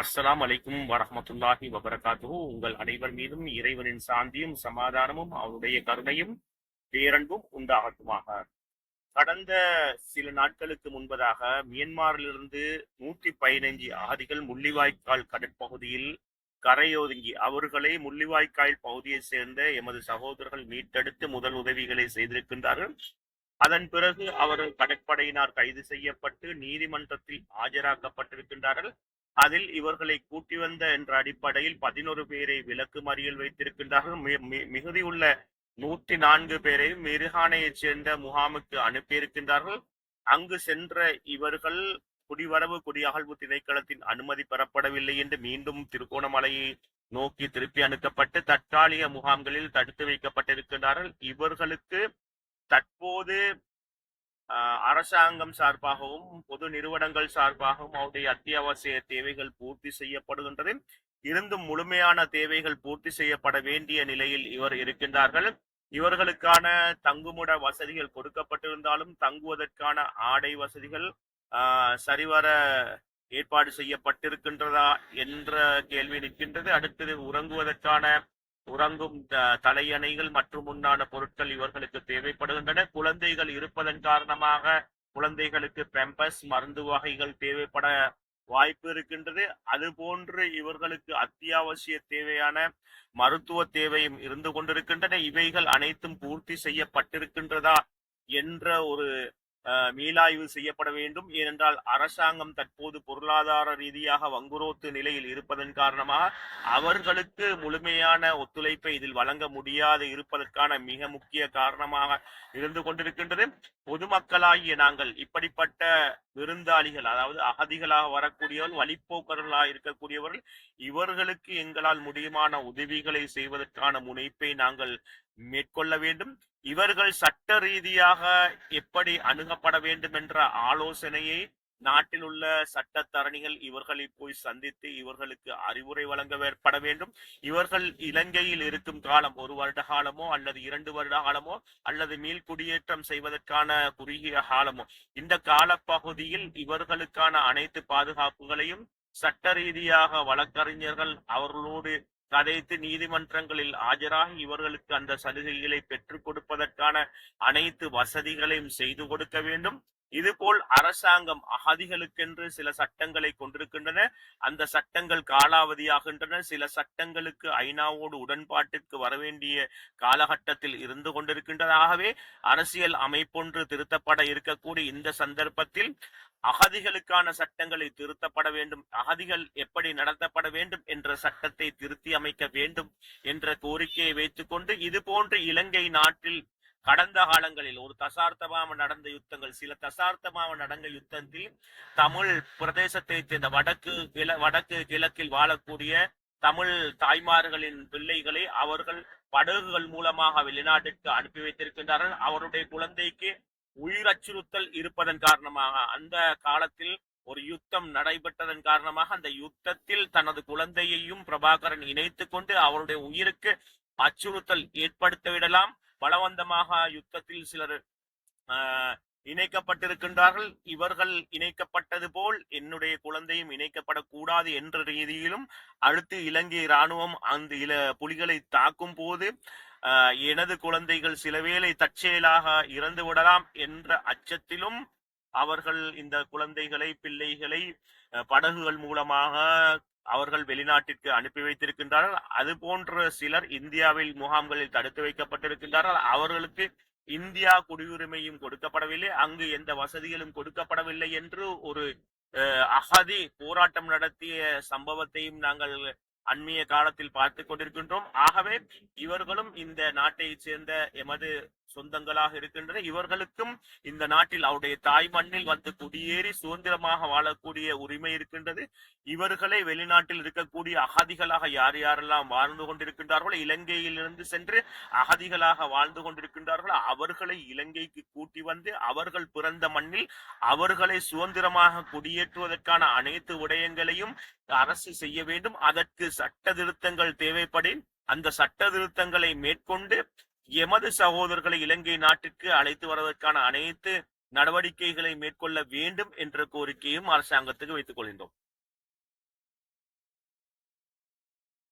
அஸ்ஸலாம் அலைக்கும் வரஹ்மத்துல்லாஹி வபரகாத்து உங்கள் அனைவர் மீதும் இறைவனின் சாந்தியும் சமாதானமும் அவருடைய கருணையும் பேரன்பும் உண்டாகட்டுமாக. கடந்த சில நாட்களுக்கு முன்பதாக மியன்மாரிலிருந்து நூற்றி பதினைஞ்சு அகதிகள் முள்ளிவாய்க்கால் கடற்பகுதியில் கரையொதுங்கி அவர்களை முள்ளிவாய்க்கால் பகுதியைச் சேர்ந்த எமது சகோதரர்கள் மீட்டெடுத்து முதல் உதவிகளை செய்திருக்கின்றார்கள். அதன் பிறகு அவர்கள் கடற்படையினர் கைது செய்யப்பட்டு நீதிமன்றத்தில் ஆஜராக்கப்பட்டிருக்கின்றார்கள். அதில் இவர்களை கூட்டி வந்த என்ற அடிப்படையில் பதினோரு பேரை விலக்கு மறியல் வைத்திருக்கின்றார்கள். மி- மி- மிகுதியுள்ள நூற்றி நான்கு பேரை மிருகானையைச் சேர்ந்த முகாமுக்கு அனுப்பியிருக்கின்றார்கள். அங்கு சென்ற இவர்கள் குடிவரவு குடியகழ்வு திணைக்களத்தின் அனுமதி பெறப்படவில்லை என்று மீண்டும் திருகோணமலையை நோக்கி திருப்பி அனுப்பப்பட்டு தற்காலிக முகாம்களில் தடுத்து வைக்கப்பட்டிருக்கின்றார்கள். இவர்களுக்கு தற்போது அரசாங்கம் சார்பாகவும் பொது நிறுவனங்கள் சார்பாகவும் அவருடைய அத்தியாவசிய தேவைகள் பூர்த்தி செய்யப்படுகின்றது. இருந்தும் முழுமையான தேவைகள் பூர்த்தி செய்யப்பட வேண்டிய நிலையில் இவர் இருக்கின்றார்கள். இவர்களுக்கான தங்குமிட வசதிகள் கொடுக்கப்பட்டிருந்தாலும் தங்குவதற்கான ஆடை வசதிகள் சரிவர ஏற்பாடு செய்யப்பட்டிருக்கின்றதா என்ற கேள்வி நிற்கின்றது. அடுத்தது உறங்குவதற்கான உறங்கும் த- தலையணைகள் மற்றும் உண்டான பொருட்கள் இவர்களுக்கு தேவைப்படுகின்றன. குழந்தைகள் இருப்பதன் காரணமாக குழந்தைகளுக்கு பெம்பஸ் மருந்து வகைகள் தேவைப்பட வாய்ப்பு இருக்கின்றது. அது போன்று இவர்களுக்கு அத்தியாவசிய தேவையான மருத்துவ தேவையும் இருந்து கொண்டிருக்கின்றன. இவைகள் அனைத்தும் பூர்த்தி செய்யப்பட்டிருக்கின்றதா என்ற ஒரு மீளாய்வு செய்யப்பட வேண்டும். ஏனென்றால் அரசாங்கம் தற்போது பொருளாதார ரீதியாக வங்குரோத்து நிலையில் இருப்பதன் காரணமாக அவர்களுக்கு முழுமையான ஒத்துழைப்பை இதில் வழங்க முடியாது இருப்பதற்கான மிக முக்கிய காரணமாக இருந்து கொண்டிருக்கின்றது. பொதுமக்களாகிய நாங்கள் இப்படிப்பட்ட விருந்தாளிகள் அதாவது அகதிகளாக வரக்கூடியவர்கள் வழிப்போக்கர்களாக இருக்கக்கூடியவர்கள் இவர்களுக்கு எங்களால் முடியுமான உதவிகளை செய்வதற்கான முனைப்பை நாங்கள் மேற்கொள்ள வேண்டும். இவர்கள் சட்ட ரீதியாக எப்படி அணுகப்பட வேண்டும் என்ற ஆலோசனையை நாட்டில் உள்ள சட்டத்தரணிகள் இவர்களை போய் சந்தித்து இவர்களுக்கு அறிவுரை வழங்கப்பட வேண்டும். இவர்கள் இலங்கையில் இருக்கும் காலம் ஒரு வருட காலமோ அல்லது இரண்டு வருட காலமோ அல்லது மீள் குடியேற்றம் செய்வதற்கான குறுகிய காலமோ. இந்த காலப்பகுதியில் இவர்களுக்கான அனைத்து பாதுகாப்புகளையும் சட்ட ரீதியாக வழக்கறிஞர்கள் அவர்களோடு கதைத்து நீதிமன்றங்களில் ஆஜராகி இவர்களுக்கு அந்த சலுகைகளை பெற்றுக் கொடுப்பதற்கான அனைத்து வசதிகளையும் செய்து கொடுக்க வேண்டும். இதுபோல் அரசாங்கம் அகதிகளுக்கென்று சில சட்டங்களை கொண்டிருக்கின்றன. அந்த சட்டங்கள் காலாவதியாகின்றன. சில சட்டங்களுக்கு ஐநாவோடு உடன்பாட்டிற்கு வரவேண்டிய காலகட்டத்தில் இருந்து கொண்டிருக்கின்றதாகவே அரசியல் அமைப்பொன்று திருத்தப்பட இருக்கக்கூடிய இந்த சந்தர்ப்பத்தில் அகதிகளுக்கான சட்டங்களை திருத்தப்பட வேண்டும். அகதிகள் எப்படி நடத்தப்பட வேண்டும் என்ற சட்டத்தை திருத்தி அமைக்க வேண்டும் என்ற கோரிக்கையை வைத்துக்கொண்டு இது போன்று இலங்கை நாட்டில் கடந்த காலங்களில் ஒரு தசார்த்தமாக நடந்த யுத்தங்கள் சில தசார்த்தமாக நடந்த யுத்தத்தில் தமிழ் பிரதேசத்தை சேர்ந்த வடக்கு கிழ வடக்கு கிழக்கில் வாழக்கூடிய தமிழ் தாய்மார்களின் பிள்ளைகளை அவர்கள் படகுகள் மூலமாக வெளிநாட்டிற்கு அனுப்பி வைத்திருக்கின்றார்கள். அவருடைய குழந்தைக்கு உயிர் அச்சுறுத்தல் இருப்பதன் காரணமாக அந்த காலத்தில் ஒரு யுத்தம் நடைபெற்றதன் காரணமாக அந்த யுத்தத்தில் தனது குழந்தையையும் பிரபாகரன் இணைத்துக் கொண்டு அவருடைய உயிருக்கு அச்சுறுத்தல் ஏற்படுத்திவிடலாம். பலவந்தமாக யுத்தத்தில் சிலர் இணைக்கப்பட்டிருக்கின்றார்கள். இவர்கள் இணைக்கப்பட்டது போல் என்னுடைய குழந்தையும் இணைக்கப்படக்கூடாது என்ற ரீதியிலும் அடுத்து இலங்கை ராணுவம் அந்த இல புலிகளை தாக்கும் போது ஆஹ், எனது குழந்தைகள் சிலவேளை தற்செயலாக இறந்து விடலாம் என்ற அச்சத்திலும் அவர்கள் இந்த குழந்தைகளை பிள்ளைகளை அஹ், படகுகள் மூலமாக அவர்கள் வெளிநாட்டிற்கு அனுப்பி வைத்திருக்கின்றார்கள். அது போன்ற சிலர் இந்தியாவில் முகாம்களில் தடுத்து வைக்கப்பட்டிருக்கின்றார்கள். அவர்களுக்கு இந்தியா குடியுரிமையும் கொடுக்கப்படவில்லை. அங்கு எந்த வசதிகளும் கொடுக்கப்படவில்லை என்று ஒரு அஹ், அகதி போராட்டம் நடத்திய சம்பவத்தையும் நாங்கள் அண்மைய காலத்தில் பார்த்து கொண்டிருக்கின்றோம். ஆகவே இவர்களும் இந்த நாட்டை சேர்ந்த எமது சொந்தங்களாக இருக்கின்றன. இவர்களுக்கும் இந்த நாட்டில் அவருடைய தாய் மண்ணில் வந்து குடியேறி சுதந்திரமாக வாழக்கூடிய உரிமை இருக்கின்றது. இவர்களை வெளிநாட்டில் இருக்கக்கூடிய அகதிகளாக யார் யாரெல்லாம் வாழ்ந்து கொண்டிருக்கின்றார்களோ இலங்கையிலிருந்து சென்று அகதிகளாக வாழ்ந்து கொண்டிருக்கின்றார்களோ அவர்களை இலங்கைக்கு கூட்டி வந்து அவர்கள் பிறந்த மண்ணில் அவர்களை சுதந்திரமாக குடியேற்றுவதற்கான அனைத்து விடயங்களையும் அரசு செய்ய வேண்டும். அதற்கு சட்ட திருத்தங்கள் தேவைப்படின். அந்த சட்ட திருத்தங்களை மேற்கொண்டு எமது சகோதரர்களை இலங்கை நாட்டிற்கு அழைத்து வருவதற்கான அனைத்து நடவடிக்கைகளை மேற்கொள்ள வேண்டும் என்ற கோரிக்கையும் அரசாங்கத்துக்கு வைத்துக் கொள்கின்றோம்.